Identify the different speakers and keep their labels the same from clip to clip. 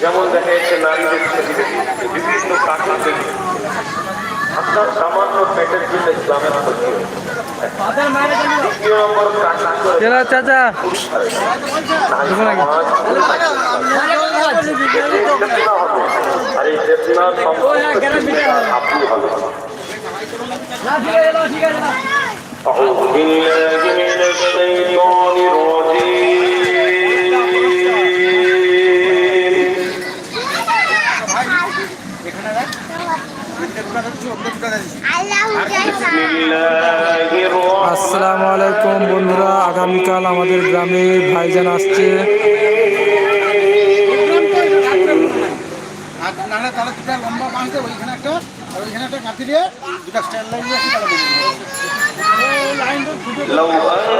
Speaker 1: যেমন দেখা যাচ্ছে নারীদের বিভিন্ন কাঠের থেকে আপনার সামান্য পেটের জন্য ইসলামের আপনি
Speaker 2: আসসালামু আলাইকুম বন্ধুরা আগামীকাল আমাদের গ্রামে ভাইজান আসছে লম্বা বাঁধতে ওইখানে একটা আর ওইখানে একটা কাঁথি দিয়ে দুটা স্ট্যান্ড লাইন দিয়ে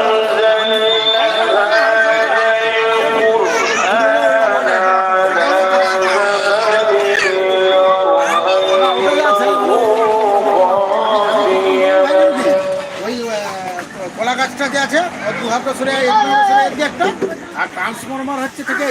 Speaker 2: বছরে একটা আর ট্রান্সফরমার হচ্ছে থেকে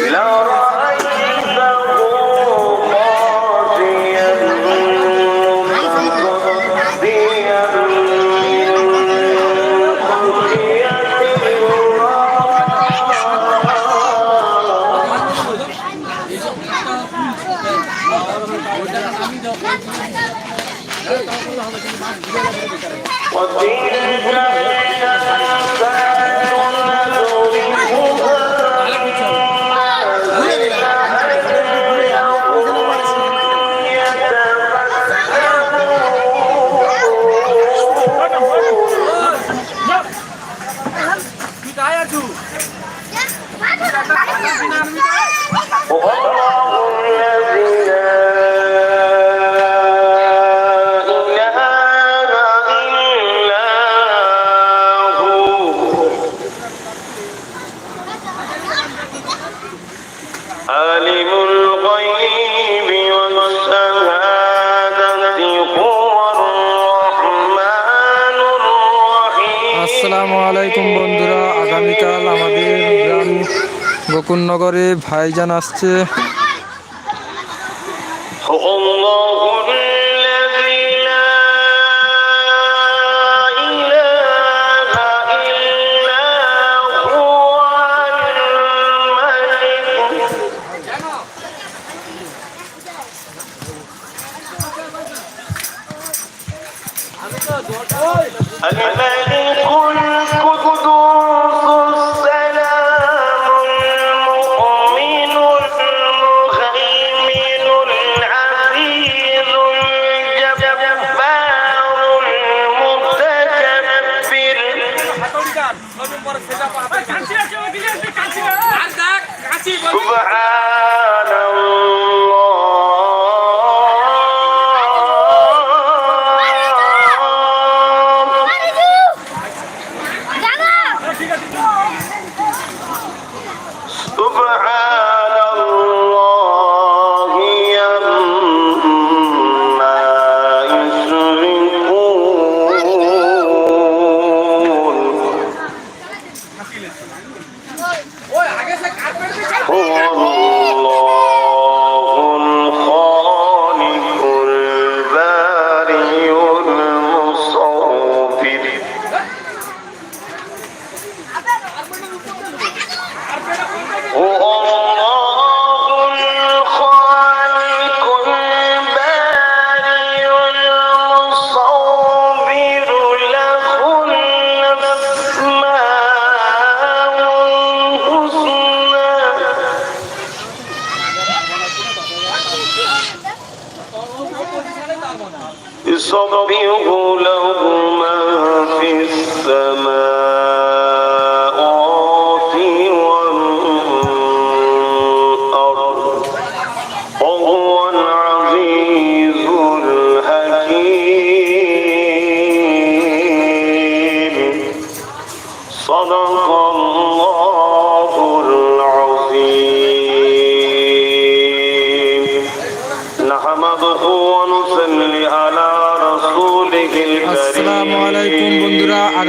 Speaker 3: নগরে ভাইজান আসছে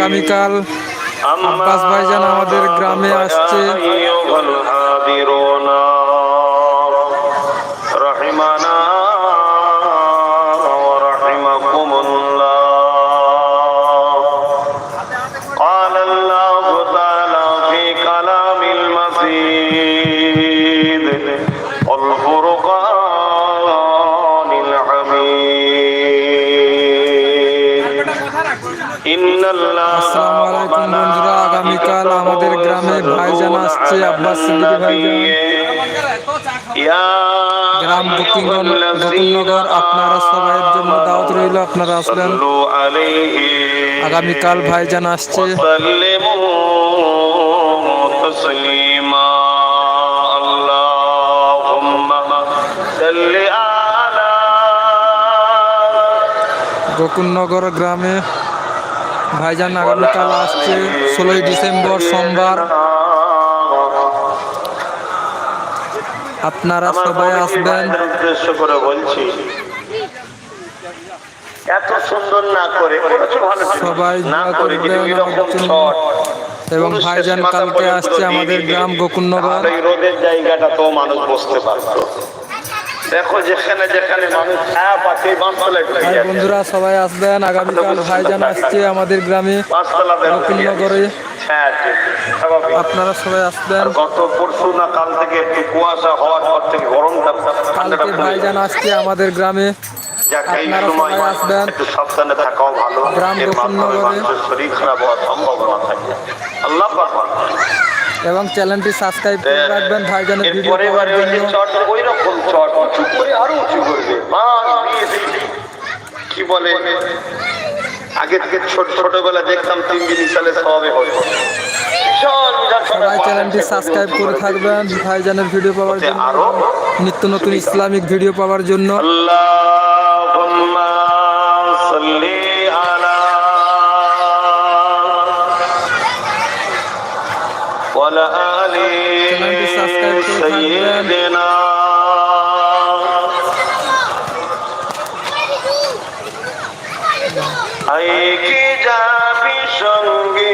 Speaker 3: আগামীকাল আব্বাস ভাইজান আমাদের গ্রামে আসছে আগামীকাল ভাই আব্বাস জন্য রইল আগামীকাল ভাইজান আসছে গোকুলনগর গ্রামে ভাইজান আগামীকাল আসছে ষোলোই ডিসেম্বর সোমবার আপনারা সবাই আসবেন উদ্দেশ্য করে বলছি
Speaker 1: এত সুন্দর না করে
Speaker 3: সবাই না করে এরকম শট এবং ভাইজান কালকে আসছে আমাদের গ্রাম গোকুন্নগর রোদের জায়গাটা তো মানুষ
Speaker 1: বসতে পারতো দেখো যেখানে যেখানে মানুষ হ্যাঁ,
Speaker 3: বন্ধুরা সবাই আসবেন আগামীকাল আচ্ছা, ভাইজান আচ্ছা। আসছে আমাদের গ্রামে নকুলনগরে হ্যাঁ, আপনারা সবাই আসবেন
Speaker 1: গত পরশু না কাল থেকে একটু কুয়াশা হওয়ার পর থেকে গরম
Speaker 3: কালকে ভাইজান আসছে আমাদের গ্রামে আসবেন
Speaker 1: সাবধানে থাকাও
Speaker 3: শরীর খারাপ হওয়ার
Speaker 1: সম্ভাবনা থাকে আল্লাহ
Speaker 3: এবং চ্যানেলটি সাবস্ক্রাইব করে হ্যাঁ। রাখবেন ভাইজানের ভিডিও পাওয়ার জন্য ওই রকম উঁচু করে
Speaker 1: আরো উঁচু করবে কি বলে আগে থেকে ছোট ছোটবেলা দেখতাম তিন দিন সালে সবে হয়
Speaker 3: সবাই চ্যানেলটি সাবস্ক্রাইব করে থাকবেন ভাইজানের ভিডিও পাওয়ার জন্য নিত্য নতুন ইসলামিক ভিডিও পাওয়ার জন্য আল্লাহ
Speaker 1: রেখে যাবি সঙ্গে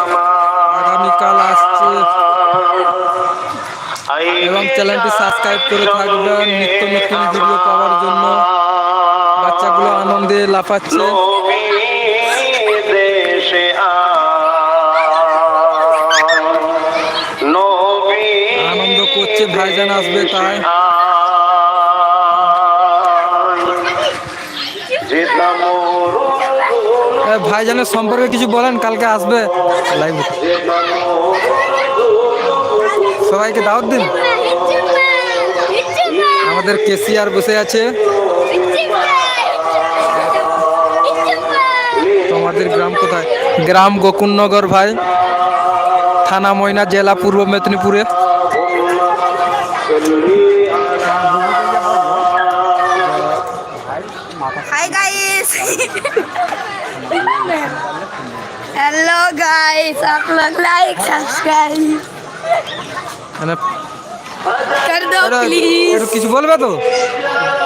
Speaker 3: আগামীকাল আসছে এবং চ্যানেলটি সাবস্ক্রাইব করে থাকবেন নিত্য নতুন ভিডিও পাওয়ার জন্য বাচ্চাগুলো আনন্দে লাফাচ্ছে আনন্দ করছে ভাইজান আসবে তাই ভাইজানের সম্পর্কে কিছু বলেন কালকে আসবে সবাইকে দাওয়াত দিন আমাদের কেসিআর বসে আছে তোমাদের গ্রাম কোথায় গ্রাম গোকুলনগর ভাই থানা ময়না জেলা পূর্ব মেদিনীপুরে
Speaker 2: हेलो गाइस आप लोग लाइक सब्सक्राइब कर दो প্লিজ
Speaker 3: কিছু বলবে তো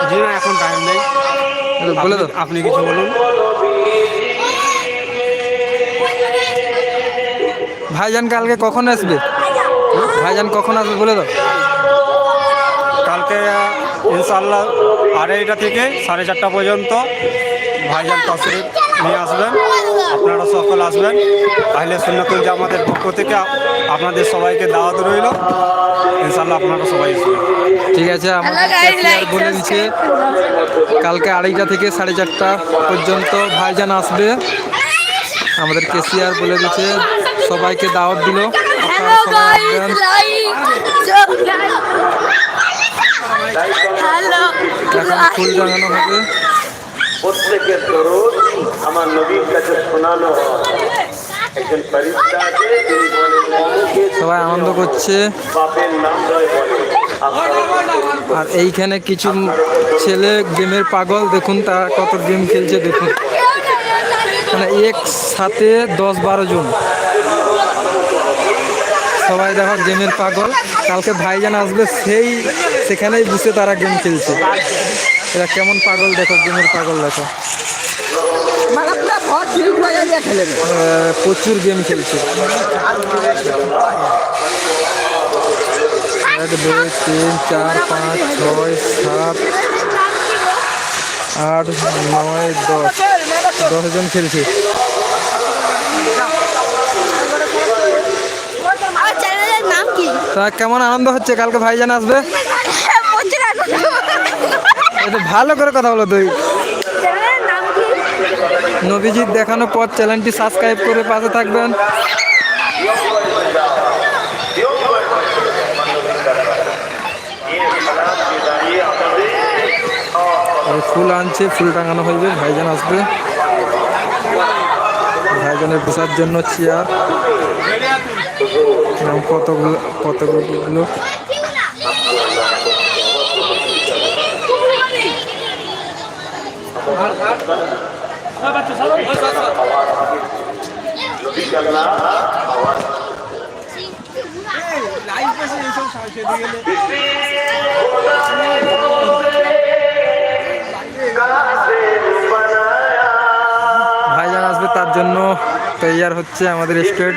Speaker 1: জি না এখন টাইম নেই
Speaker 3: বলে দাও আপনি কিছু বলুন ভাইজান কালকে কখন আসবে ভাইজান কখন আসবে বলে দাও
Speaker 1: কালকে ইনশাল্লাহ আড়াইটা থেকে সাড়ে চারটা পর্যন্ত ভাইজান কাউসির নিয়ে আসবেন আপনারা সকল আসবেন তাহলে সুন্নতুল জামাতের পক্ষ থেকে আপনাদের সবাইকে দাওয়াত রইল ইনশাল্লাহ আপনারা সবাই
Speaker 3: ঠিক আছে আমাদের বলে দিচ্ছে কালকে আড়াইটা থেকে সাড়ে চারটা পর্যন্ত ভাইজান আসবে আমাদের কেসিয়ার বলে দিচ্ছে সবাইকে দাওয়াত দিল
Speaker 2: এখন ফুল জানানো হবে প্রত্যেকের দরদ আমার নবীর
Speaker 3: কাছে শোনানো একজন সবাই আনন্দ করছে বাপের নাম আর এইখানে কিছু ছেলে গেমের পাগল দেখুন তারা কত গেম খেলছে দেখুন মানে এক সাথে দশ বারো জন সবাই দেখো গেমের পাগল কালকে ভাইজান আসবে সেই সেখানেই বসে তারা গেম খেলছে এরা কেমন পাগল দেখো গেমের পাগল দেখো মানে প্রচুর গেম খেলছে এক দুই তিন চার পাঁচ ছয় সাত আট নয় দশ দশজন খেলছে তা কেমন আনন্দ হচ্ছে কালকে ভাইজান আসবে ভালো করে কথা বলো তুই নবীজি দেখানো পর চ্যানেলটি সাবস্ক্রাইব করে পাশে থাকবেন ফুল আনছে ফুল টাঙানো হইবে ভাইজান আসবে ভাইজানের বসার জন্য চেয়ার কতগুলো কতগুলো ভাইজান আসবে তার জন্য তৈয়ার হচ্ছে আমাদের স্টেট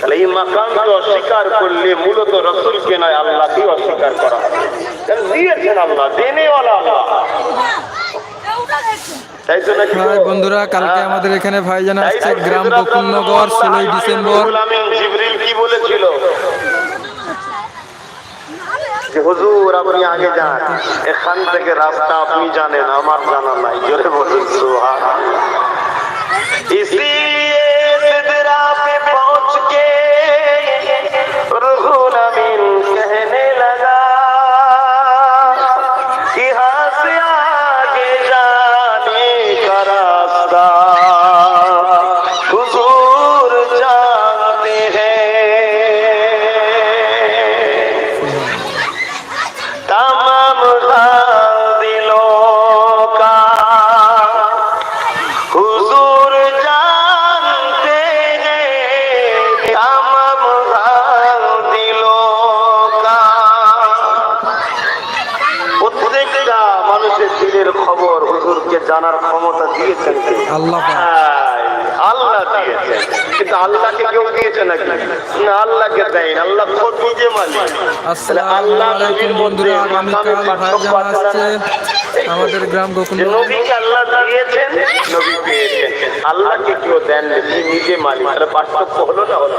Speaker 3: তাহলে এই মাকামকে অস্বীকার করলে মূলত রসুলকে নয় আল্লাহকেই অস্বীকার করা দিয়েছেন আল্লাহ দিনে আল্লাহ বন্ধুরা হ্যাঁ। আমাদের এখানে গ্রাম
Speaker 1: যে আগে এখান থেকে রাস্তা আপনি আমার জানা নাই জোরে বলুন ترهون من জানার ক্ষমতা দিয়েছেন আল্লাহ আল্লাহ দিয়েছেন কিন্তু আল্লাহকে কেউ দিয়েছে নাকি না আল্লাহকে দেয় আল্লাহ খোদ নিজে মালিক
Speaker 3: আল্লাহ নবীর বন্ধুরা আগামীকাল ভাইজান আসছে আমাদের গ্রাম গোকুল
Speaker 1: নবীকে আল্লাহ দিয়েছেন নবী পেয়েছেন আল্লাহকে কেউ দেন নিজে মালিক তাহলে পার্থক্য হলো না হলো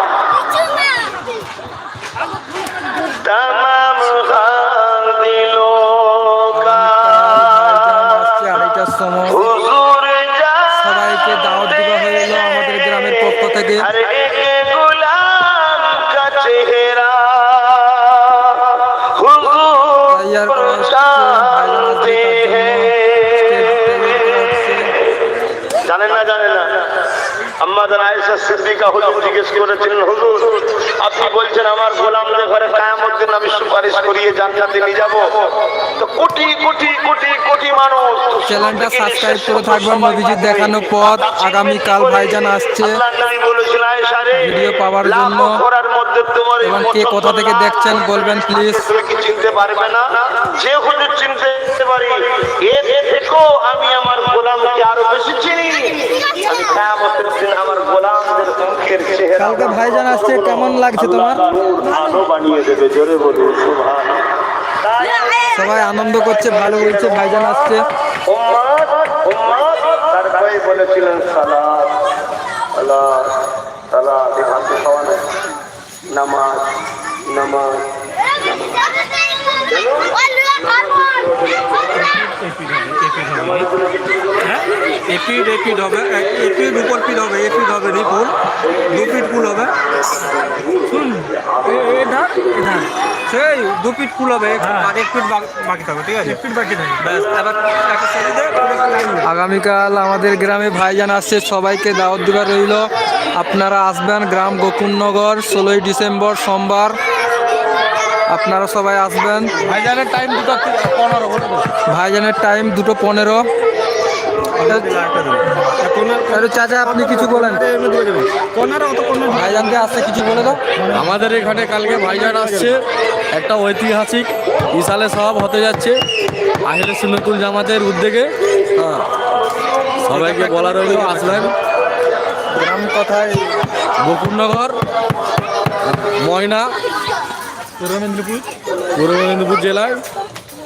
Speaker 1: আপনি বলছেন আমার আমি সুপারিশ করিয়ে যাব তো কোটি কোটি কোটি কোটি মানুষ
Speaker 3: দেখানো পথ আগামীকাল কাল ভাইজান আসছে পাওয়ার জন্য কে কোথা থেকে দেখছেন বলবেন প্লিজ কি চিনতে
Speaker 1: পারবে না যে হলে চিনতে পারি এর দেখো আমি আমার গোলামকে আরো বেশি চিনি কালকে
Speaker 3: ভাইজান আসছে কেমন লাগছে তোমার বানিয়ে দেবে জোরে সবাই আনন্দ করছে ভালো বলছে ভাইজান আসছে
Speaker 1: বলেছিলেন সালাদ এখান থেকে নামাজ নামাজ এপিড এপিড হবে হ্যাঁ এপিড উপর পিড হবে এপিড হবে নি ফুল দু পিট ফুল হবে সেই দু পিট ফুল হবে আর এক পিট বাকি থাকবে ঠিক আছে পিট বাকি থাকবে ব্যাস
Speaker 3: আগামীকাল আমাদের গ্রামে ভাইজান আসছে সবাইকে দাওয়াত দেওয়া রইল আপনারা আসবেন গ্রাম গোকুলনগর ষোলোই ডিসেম্বর সোমবার আপনারা সবাই আসবেন
Speaker 1: ভাইজানের টাইম দুটো পনেরো ভাইজানের টাইম দুটো পনেরো আচ্ছা, চাচা আপনি কিছু বলেন
Speaker 3: ভাইজানকে আসছে কিছু বলে দাও আমাদের এখানে কালকে ভাইজান আসছে একটা ঐতিহাসিক বিশালে সব হতে যাচ্ছে আহিরে সুন্নতুল জামাতের উদ্যোগে হ্যাঁ। সবাইকে বলার আসবেন গ্রাম কথায় বকুলনগর ময়না পূর্ব মেদিনীপুর পূর্ব মেদিনীপুর জেলায়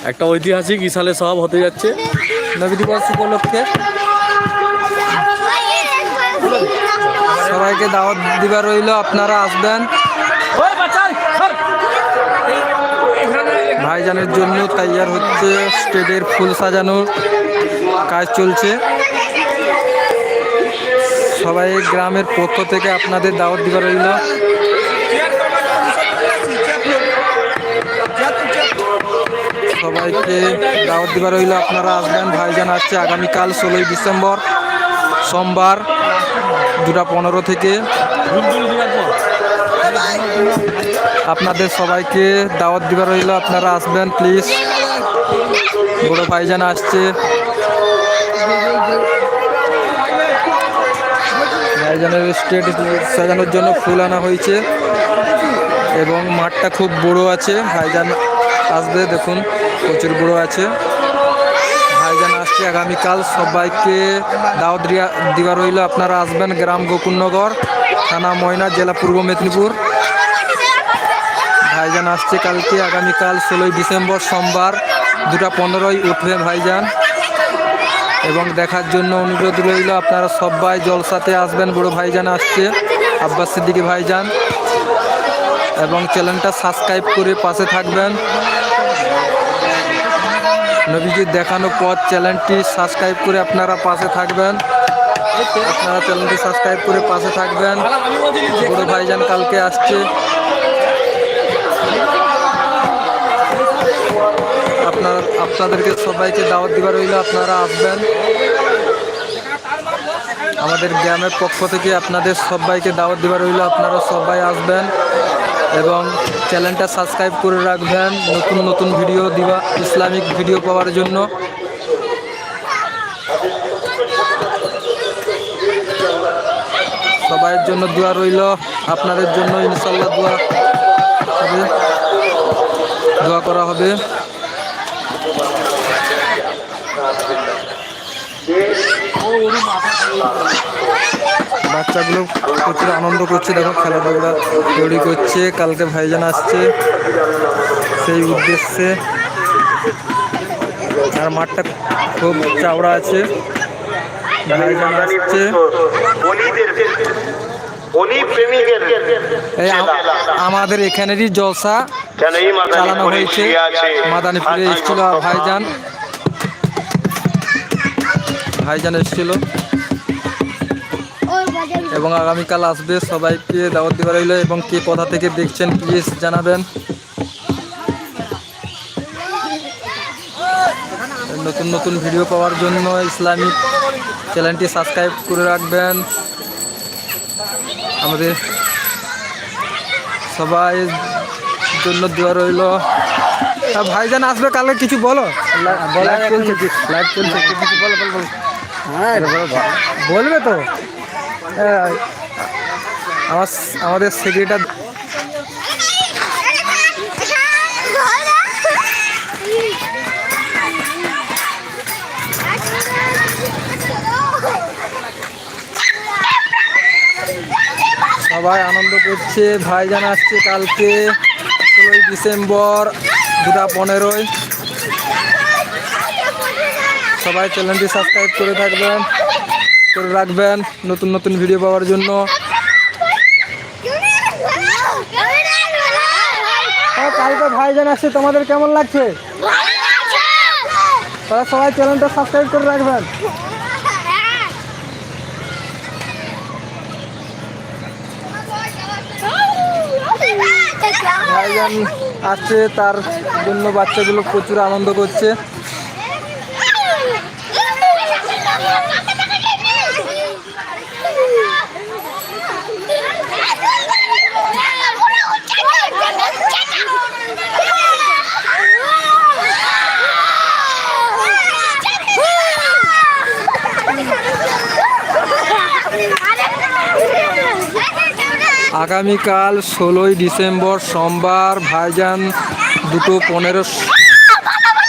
Speaker 3: একটা ঐতিহাসিক ইসালে সব হতে যাচ্ছে নবী দিবস উপলক্ষে সবাইকে দাওয়াত দিবার রইল আপনারা আসবেন ভাইজানের জন্য তৈয়ার হচ্ছে স্টেডের ফুল সাজানোর কাজ চলছে সবাই গ্রামের পক্ষ থেকে আপনাদের দাওয়াত দিবার রইল সবাইকে দাওয়াত দিবার রইল আপনারা আসবেন ভাইজান আসছে আগামীকাল ষোলোই ডিসেম্বর সোমবার দুটা পনেরো থেকে আপনাদের সবাইকে দাওয়াত দিবার রইল আপনারা আসবেন প্লিজ বড় ভাইজান আসছে ভাইজানের স্টেট সাজানোর জন্য ফুল আনা হয়েছে এবং মাঠটা খুব বড় আছে ভাইজান আসবে দেখুন প্রচুর বুড়ো আছে ভাইজান আসছে আগামীকাল সবাইকে দাওয়াত দেওয়া রইল আপনারা আসবেন গ্রাম গোকুলনগর থানা ময়না জেলা পূর্ব মেদিনীপুর ভাইজান আসছে কালকে আগামীকাল ষোলোই ডিসেম্বর সোমবার দুটা পনেরোই উঠবে ভাইজান এবং দেখার জন্য অনুরোধ রইল আপনারা সবাই জলসাতে আসবেন বড় ভাইজান আসছে আব্বাস সিদ্দিকি ভাইজান এবং চ্যানেলটা সাবস্ক্রাইব করে পাশে থাকবেন নবীজির দেখানো পথ চ্যানেলটি সাবস্ক্রাইব করে আপনারা পাশে থাকবেন আপনারা চ্যানেলটি সাবস্ক্রাইব করে পাশে থাকবেন বড় ভাইজান কালকে আসছে আপনারা আপনাদেরকে সবাইকে দাওয়াত দিবার রইল আপনারা আসবেন আমাদের গ্রামের পক্ষ থেকে আপনাদের সবাইকে দাওয়াত দিবার রইল আপনারা সবাই আসবেন এবং চ্যানেলটা সাবস্ক্রাইব করে রাখবেন নতুন নতুন ভিডিও দিবা ইসলামিক ভিডিও পাওয়ার জন্য সবাইয়ের জন্য দোয়া রইল আপনাদের জন্য ইনশাল্লাহ দোয়া হবে দোয়া করা হবে বাচ্চাগুলো প্রচুর আনন্দ করছে দেখো খেলাধুলা তৈরি করছে কালকে ভাইজান আসছে সেই উদ্দেশ্যে আর মাঠটা খুব চাওড়া আছে আমাদের এখানেরই জলসা চালানো হয়েছে মাদানীপুরে এসেছিল ভাইজান ভাইজান এসেছিল এবং আগামীকাল আসবে সবাইকে দাওয়াত দেওয়া রইল এবং কে কোথা থেকে দেখছেন প্লিজ জানাবেন নতুন নতুন ভিডিও পাওয়ার জন্য ইসলামিক চ্যানেলটি সাবস্ক্রাইব করে রাখবেন আমাদের সবাই জন্য দেওয়া রইল ভাইজান আসবে কালকে কিছু বলো
Speaker 1: লাইভ চলছে লাইভ চলছে কিছু
Speaker 3: বলো বলো হ্যাঁ বলবে তো আমার আমাদের সেক্রেটার সবাই আনন্দ করছে ভাইজান আসছে কালকে ষোলোই ডিসেম্বর দুটা পনেরোই সবাই চ্যানেলটি সাবস্ক্রাইব করে থাকবেন করে রাখবেন নতুন নতুন ভিডিও পাওয়ার জন্য কালকে ভাইজান আসছে তোমাদের কেমন লাগছে তারা সবাই চ্যানেলটা সাবস্ক্রাইব করে রাখবেন ভাইজান আসছে তার জন্য বাচ্চাগুলো প্রচুর আনন্দ করছে আগামীকাল ষোলোই ডিসেম্বর সোমবার ভাইজান দুটো পনেরো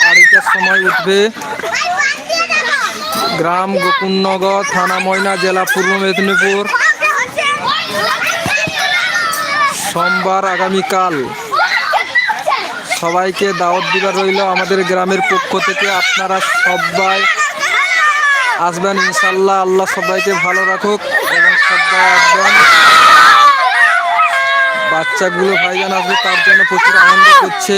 Speaker 3: আড়াইটার সময় উঠবে গ্রাম গোকুলনগর থানা ময়না জেলা পূর্ব মেদিনীপুর সোমবার আগামীকাল সবাইকে দাওয়াত দিবার রইল আমাদের গ্রামের পক্ষ থেকে আপনারা সবাই আসবেন ইনশাল্লাহ আল্লাহ সবাইকে ভালো রাখুক এবং সবাই আসবেন বাচ্চাগুলো ভাইজান আসবে তার জন্য প্রচুর আনন্দ করছে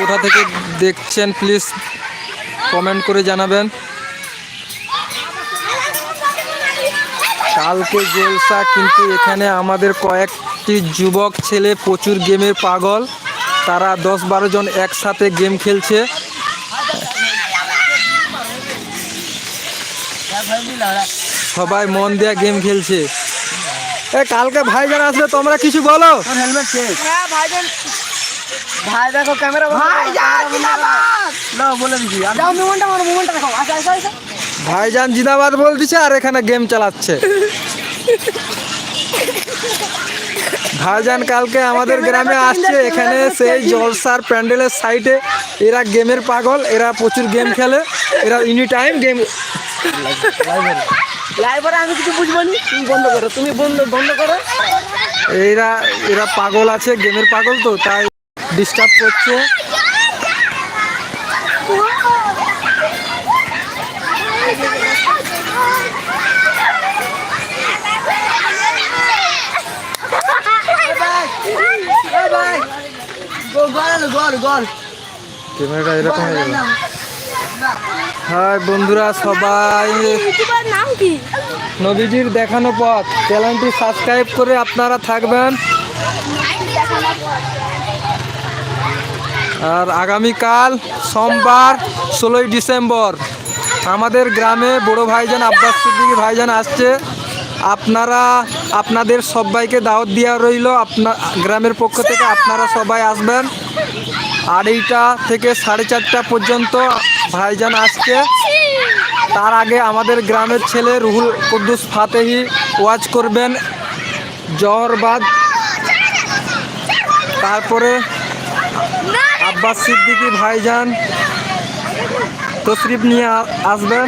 Speaker 3: কোথা থেকে দেখছেন প্লিজ কমেন্ট করে জানাবেন কালকে জেলসা কিন্তু এখানে আমাদের কয়েকটি যুবক ছেলে প্রচুর গেমের পাগল তারা দশ বারো জন একসাথে গেম খেলছে সবাই মন দিয়া গেম খেলছে এ কালকে ভাইজান আসবে তোমরা কিছু বলো হ্যাঁ, ভাইজান
Speaker 4: ভাই
Speaker 3: জিন্দাবাদ না বল দিছে আর এখানে গেম চালাচ্ছে ভাইজান কালকে আমাদের গ্রামে আসছে এখানে সেই জলসার প্যান্ডেলের সাইডে এরা গেমের পাগল এরা প্রচুর গেম খেলে এরা এনি টাইম গেম
Speaker 4: লাইভারে আমি কিছু বুঝবো নি তুমি বন্ধ করো তুমি বন্ধ বন্ধ করো
Speaker 3: এরা এরা পাগল আছে গেমের পাগল তো তাই ডিস্টার্ব করছে
Speaker 4: ক্যামেরাটা এরকম হয়ে
Speaker 3: গেল হ্যাঁ বন্ধুরা সবাই নাম কি নদীজির দেখানো পথ চ্যানেলটি সাবস্ক্রাইব করে আপনারা থাকবেন আর আগামীকাল সোমবার ষোলোই ডিসেম্বর আমাদের গ্রামে বড় ভাইজান আব্বাস সিদ্দিকি ভাইজান আসছে আপনারা আপনাদের সবাইকে দাওয়াত দেওয়া রইল আপনার গ্রামের পক্ষ থেকে আপনারা সবাই আসবেন আড়াইটা থেকে সাড়ে চারটা পর্যন্ত ভাইজান আজকে তার আগে আমাদের গ্রামের ছেলে রুহুল কুদ্দুস ফাতেহি ওয়াজ করবেন জহরবাদ তারপরে আব্বাস সিদ্দিকি ভাইজান তশরিফ নিয়ে আসবেন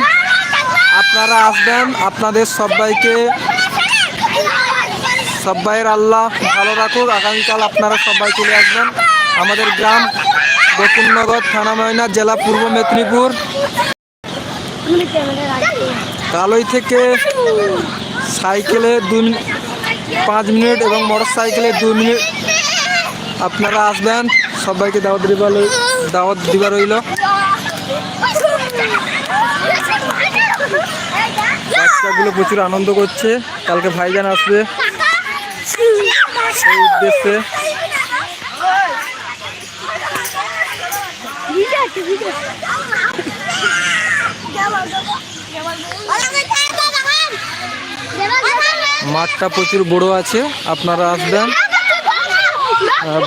Speaker 3: আপনারা আসবেন আপনাদের সবাইকে সবাইয়ের আল্লাহ ভালো রাখুক আগামীকাল আপনারা সবাই চলে আসবেন আমাদের গ্রাম দক্ষিণনগর থানা ময়না জেলা পূর্ব মেদিনীপুর কালই থেকে সাইকেলে দুই পাঁচ মিনিট এবং মোটর সাইকেলে দুই মিনিট আপনারা আসবেন সবাইকে দাওয়াত দিবার দাওয়াত দিবার রইল বাচ্চাগুলো প্রচুর আনন্দ করছে কালকে ভাইজান আসবে সেই উদ্দেশ্যে মাঠটা প্রচুর বড় আছে আপনারা আসবেন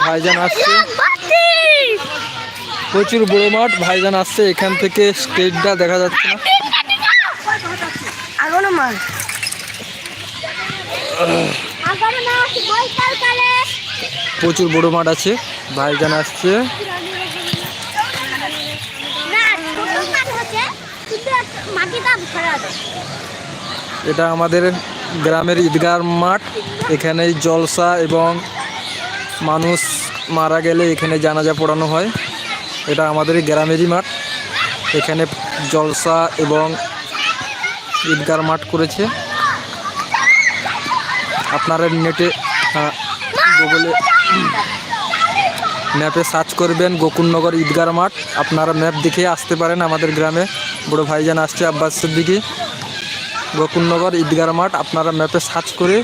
Speaker 3: ভাইজান আসছে প্রচুর বড় মাঠ ভাইজান আসছে এখান থেকে স্টেজটা দেখা যাচ্ছে না প্রচুর বড় মাঠ আছে ভাইজান আসছে এটা আমাদের গ্রামের ঈদগার মাঠ এখানে জলসা এবং মানুষ মারা গেলে এখানে জানাজা পড়ানো হয় এটা আমাদের গ্রামেরই মাঠ এখানে জলসা এবং ঈদগার মাঠ করেছে আপনারা নেটে গুগলে ম্যাপে সার্চ করবেন গোকুলনগর ঈদগার মাঠ আপনারা ম্যাপ দেখে আসতে পারেন আমাদের গ্রামে বড় ভাইজান আসছে আব্বাসের দিকে গোকুলনগর ঈদগার মাঠ আপনারা ম্যাপে সার্চ করে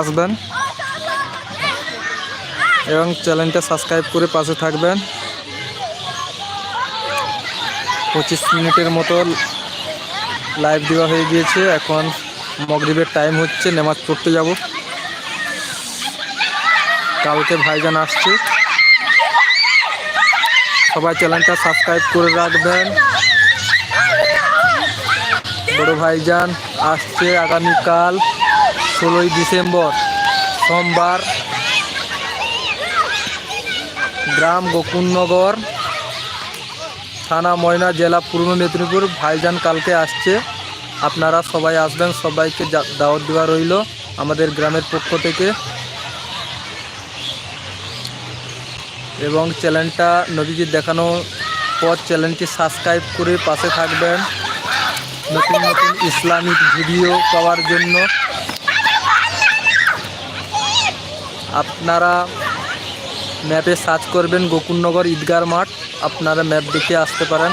Speaker 3: আসবেন এবং চ্যানেলটা সাবস্ক্রাইব করে পাশে থাকবেন পঁচিশ মিনিটের মতো লাইভ দেওয়া হয়ে গিয়েছে এখন মগরীবের টাইম হচ্ছে নামাজ পড়তে যাব কালকে ভাইজান আসছে সবাই চ্যানেলটা সাবস্ক্রাইব করে রাখবেন বড় ভাইজান আসছে আগামীকাল ষোলোই ডিসেম্বর সোমবার গ্রাম গোকুলনগর থানা ময়না জেলা পূর্ব মেদিনীপুর ভাইজান কালকে আসছে আপনারা সবাই আসবেন সবাইকে দাওয়াত দেওয়া রইল আমাদের গ্রামের পক্ষ থেকে এবং চ্যানেলটা নদীজি দেখানো পর চ্যানেলটি সাবস্ক্রাইব করে পাশে থাকবেন নতুন নতুন ইসলামিক ভিডিও পাওয়ার জন্য আপনারা ম্যাপে সার্চ করবেন গোকুলনগর ঈদগার মাঠ আপনারা ম্যাপ দেখে আসতে পারেন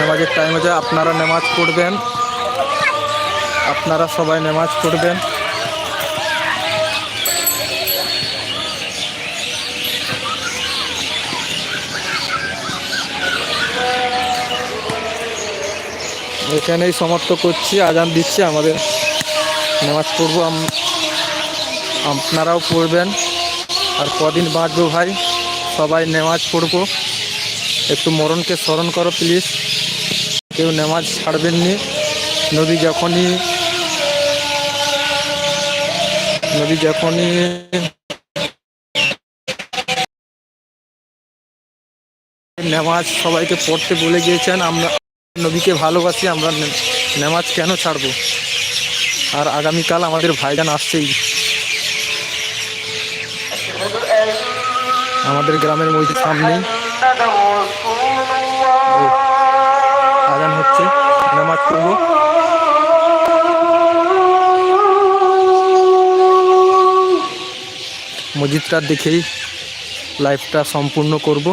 Speaker 3: নামাজের টাইম হয়েছে আপনারা নামাজ পড়বেন আপনারা সবাই নামাজ পড়বেন এখানেই সমাপ্ত করছি আজান দিচ্ছি আমাদের নামাজ পড়বো আপনারাও পড়বেন আর কদিন বাঁচবো ভাই সবাই নামাজ পড়বো একটু মরণকে স্মরণ করো প্লিজ কেউ নামাজ ছাড়বেননি নবী যখনই নবী যখনই নামাজ সবাইকে পড়তে বলে গিয়েছেন আমরা নবীকে ভালোবাসি আমরা নামাজ কেন ছাড়বো আর আগামীকাল আমাদের ভাইজান আসছেই আমাদের গ্রামের মসজিদ সামনে করব দেখেই লাইফটা সম্পূর্ণ করবো